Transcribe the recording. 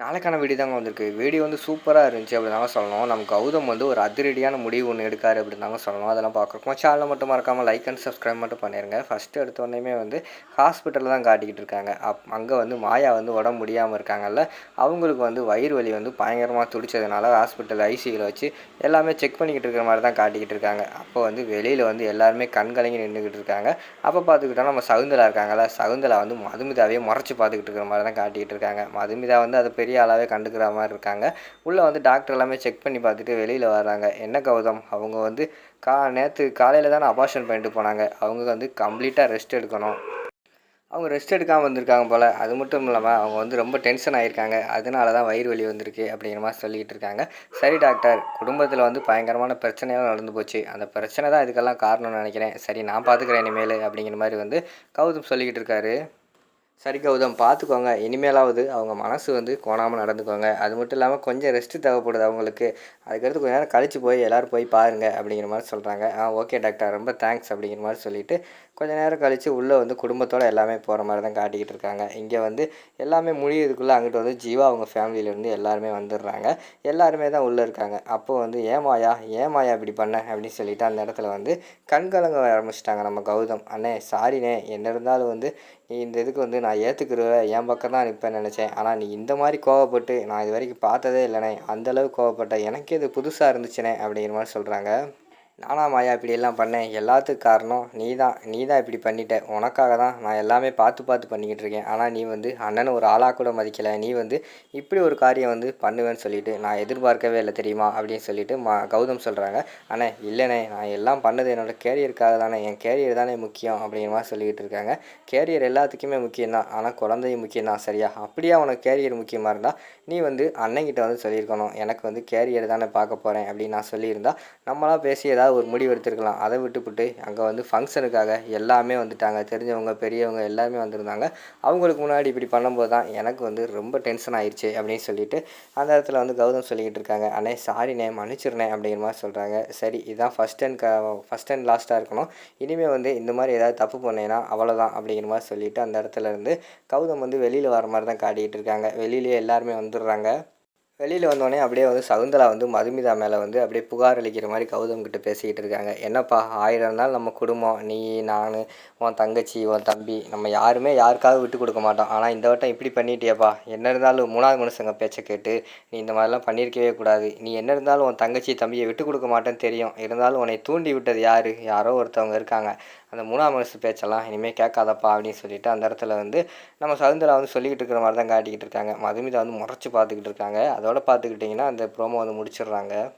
நாளைக்கான வீடியோ தாங்க வந்திருக்கு. வீடியோ வந்து சூப்பராக இருந்துச்சு அப்படி தாங்க சொல்லணும். நம்ம கௌதம் வந்து ஒரு அதிரடியான முடிவு ஒன்று எடுக்காரு அப்படின்னு தாங்க சொல்லணும். அதெல்லாம் பார்க்குறோம் சேனலை மட்டும் மறக்காமல் லைக் அண்ட் சப்ஸ்கிரைப் மட்டும் பண்ணிடுங்க ஃபஸ்ட்டு எடுத்தோடனே வந்து ஹாஸ்பிட்டலில் தான் காட்டிக்கிட்டு இருக்காங்க. அப் அங்கே வந்து மாயா வந்து உடம்பு முடியாமல் இருக்காங்கல்ல அவங்களுக்கு வந்து வயிறு வலி வந்து பயங்கரமாக துடிச்சதுனால ஹாஸ்பிட்டல் ஐசியில் வச்சு எல்லாமே செக் பண்ணிக்கிட்டு இருக்கிற மாதிரி தான் காட்டிக்கிட்டு இருக்காங்க. அப்போ வந்து வெளியில் வந்து எல்லாருமே கண் கலங்கி நின்றுக்கிட்டு இருக்காங்க. அப்போ பார்த்துக்கிட்டா நம்ம சகுந்தலா இருக்காங்கல்ல சகுந்தலா வந்து மதுமிதாவே முறைச்சி பார்த்துக்கிட்டு இருக்கிற மாதிரி தான் காட்டிக்கிட்டு இருக்காங்க. மதுமிதா வந்து அதை பெரிய ஆளாகவே கண்டுக்கிற மாதிரி இருக்காங்க. உள்ளே வந்து டாக்டர் எல்லாமே செக் பண்ணி பார்த்துட்டு வெளியில் வர்றாங்க. என்ன கௌதம்? அவங்க வந்து கா நேற்று காலையில் தானே அபார்ஷன் பண்ணிட்டு போனாங்க. அவங்க வந்து கம்ப்ளீட்டாக ரெஸ்ட் எடுக்கணும். அவங்க ரெஸ்ட் எடுக்காமல் வந்திருக்காங்க போல். அது மட்டும் இல்லாமல் அவங்க வந்து ரொம்ப டென்ஷன் ஆகியிருக்காங்க அதனால தான் வயிறு வலி வந்திருக்கு அப்படிங்கிற மாதிரி சொல்லிக்கிட்டு இருக்காங்க. சரி டாக்டர் குடும்பத்தில் வந்து பயங்கரமான பிரச்சனையெல்லாம் நடந்து போச்சு. அந்த பிரச்சனை தான் இதுக்கெல்லாம் காரணம்னு நினைக்கிறேன். சரி நான் பார்த்துக்கிறேன் இனிமேல் அப்படிங்கிற மாதிரி வந்து கௌதம் சொல்லிக்கிட்டு இருக்காரு. சரி கௌதம் பார்த்துக்கோங்க இனிமேலாவது அவங்க மனசு வந்து கோணாமல் நடந்துக்கோங்க. அது மட்டும் இல்லாமல் கொஞ்சம் ரெஸ்ட்டு தேவைப்படுது அவங்களுக்கு. அதுக்கடுத்து கொஞ்ச நேரம் கழித்து போய் எல்லோரும் போய் பாருங்க அப்படிங்கிற மாதிரி சொல்கிறாங்க ஆ ஓகே டாக்டர் ரொம்ப தேங்க்ஸ் அப்படிங்கிற மாதிரி சொல்லிவிட்டு கொஞ்ச நேரம் கழித்து உள்ளே வந்து குடும்பத்தோடு எல்லாமே போகிற மாதிரி தான் காட்டிக்கிட்டு இருக்காங்க. இங்கே வந்து எல்லாமே முடியறதுக்குள்ளே அங்கிட்டு வந்து ஜீவா அவங்க ஃபேமிலியிலேருந்து எல்லாருமே வந்துடுறாங்க. எல்லாருமே தான் உள்ளே இருக்காங்க. அப்போ வந்து ஏமாயா ஏமாயா இப்படி பண்ண? அப்படின்னு சொல்லிட்டு அந்த இடத்துல வந்து கண்கலங்க ஆரம்பிச்சிட்டாங்க நம்ம கௌதம். அண்ணே சாரிண்ணே என்ன இருந்தாலும் வந்து இந்த இதுக்கு வந்து நான் ஏற்றுக்குருவேன் என் பக்கம் தான் நிற்பேன் நினச்சேன். ஆனால் நீ இந்த மாதிரி கோவப்பட்டு நான் இது வரைக்கும் பார்த்ததே இல்லைண்ணே. அந்தளவுக்கு கோவப்பட்டேன் எனக்கே இது புதுசாக இருந்துச்சுனே அப்படிங்கிற மாதிரி சொல்கிறாங்க நானா மாயா இப்படி எல்லாம் பண்ணேன். எல்லாத்துக்கும் காரணம் நீ தான் நீ தான் இப்படி பண்ணிட்ட. உனக்காக தான் நான் எல்லாமே பார்த்து பார்த்து பண்ணிக்கிட்டு இருக்கேன். ஆனால் நீ வந்து அண்ணனை ஒரு ஆளாக கூட மதிக்கலை. நீ வந்து இப்படி ஒரு காரியம் வந்து பண்ணுவேன்னு சொல்லிட்டு நான் எதிர்பார்க்கவே இல்லை தெரியுமா? அப்படின்னு சொல்லிட்டு மா கௌதம் சொல்கிறாங்க அண்ணே இல்லைண்ணே நான் எல்லாம் பண்ணது என்னோடய கேரியருக்காக தானே. என் கேரியர் தானே முக்கியம் அப்படிங்கிற மாதிரி சொல்லிக்கிட்டு இருக்காங்க. கேரியர் எல்லாத்துக்குமே முக்கியம் தான். ஆனால் குழந்தையும் முக்கியம் தான் சரியா? அப்படியே உனக்கு கேரியர் முக்கியமாக இருந்தால் நீ வந்து அண்ணங்கிட்ட வந்து சொல்லியிருக்கணும். எனக்கு வந்து கேரியர் தானே பார்க்க போகிறேன் அப்படின்னு நான் சொல்லியிருந்தா நம்மளாக பேசி ஏதாவது ஒரு முடிவு எடுத்துருக்கலாம். அதை விட்டுவிட்டு அங்கே வந்து ஃபங்க்ஷனுக்காக எல்லாமே வந்துட்டாங்க. தெரிஞ்சவங்க பெரியவங்க எல்லாருமே வந்திருந்தாங்க. அவங்களுக்கு முன்னாடி இப்படி பண்ணும்போது தான் எனக்கு வந்து ரொம்ப டென்ஷன் ஆயிடுச்சு அப்படின்னு சொல்லிட்டு அந்த இடத்துல வந்து கௌதம் சொல்லிக்கிட்டு இருக்காங்க. அண்ணே சாரிண்ணே மன்னிச்சிருனேன் அப்படிங்கிற மாதிரி சொல்கிறாங்க சரி இதுதான் ஃபஸ்ட் அண்ட் க ஃபஸ்ட் அண்ட் லாஸ்ட்டாக இருக்கணும். இனிமேல் வந்து இந்த மாதிரி ஏதாவது தப்பு பண்ணேன்னா அவ்வளோதான் அப்படிங்கிற மாதிரி சொல்லிவிட்டு அந்த இடத்துல இருந்து கௌதம் வந்து வெளியில் வர மாதிரி தான் காட்டிக்கிட்டு இருக்காங்க. வெளியிலே எல்லாருமே வந்துடுறாங்க. வெளியில் வந்தோடனே அப்படியே வந்து சகுந்தலா வந்து மதுமிதா மேலே வந்து அப்படியே புகார் அளிக்கிற மாதிரி கௌதம் கிட்ட பேசிக்கிட்டு இருக்காங்க. என்னப்பா ஆயிரம் நாள் நம்ம குடும்பம். நீ நான் உன் தங்கச்சி உன் தம்பி நம்ம யாருமே யாருக்காவது விட்டு கொடுக்க மாட்டோம். ஆனால் இந்த வட்டம் இப்படி பண்ணிட்டியப்பா. என்ன இருந்தாலும் மூணாவது மனுஷங்க பேச்சை கேட்டு நீ இந்த மாதிரிலாம் பண்ணியிருக்கவே கூடாது. நீ என்ன இருந்தாலும் உன் தங்கச்சி தம்பியை விட்டு கொடுக்க மாட்டேன்னு தெரியும். இருந்தாலும் உன்னை தூண்டி விட்டது யார்? யாரோ ஒருத்தவங்க இருக்காங்க. அந்த மூணாம் மனசு பேச்செல்லாம் இனிமேல் கேட்காதப்பா அப்படின்னு சொல்லிட்டு அந்த இடத்துல வந்து நம்ம சகுந்தலா வந்து சொல்லிக்கிட்டு இருக்கிற மாதிரி தான் காட்டிக்கிட்டு இருக்காங்க. மதுமிதா வந்து முறைச்சி பார்த்துக்கிட்டு இருக்காங்க. அதோட பார்த்துக்கிட்டிங்கன்னா அந்த ப்ரோமோ வந்து முடிச்சிடுறாங்க.